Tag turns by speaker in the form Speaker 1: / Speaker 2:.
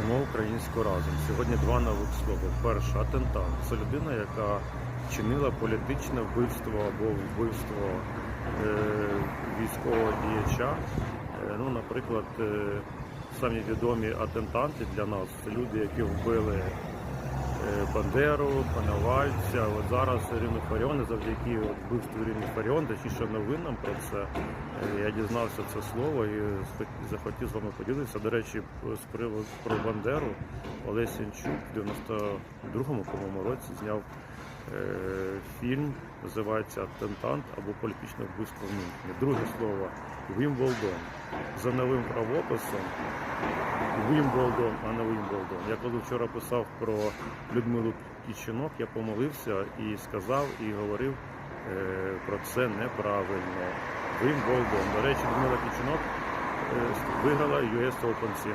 Speaker 1: Вчимо українську разом. Сьогодні два нових слова. Перше атентант. Це людина, яка чинила політичне вбивство або вбивство е, військового діяча. Е, ну, наприклад, е, самі відомі атентанти для нас це люди, які вбили Бандеру, Коновальця. От зараз Ірину Фаріон, завдяки вбивству Ірини Фаріон, точніше новинам про це, е, я дізнався це слово і захотів з вами поділитися. До речі, з приводу про Бандеру Олесь Янчук в 92-му по-моєму, році зняв е, фільм, називається Атентант або політичне вбивство в Мюнхені. Друге слово Вімблдон. За новим правописом Вімблдон, а не Вімблдон. Я коли вчора писав про Людмилу Кічинок, я помолився і сказав, і говорив е, про це неправильно. Вімблдон. До речі, Людмила Кічинок е, виграла US Open 7.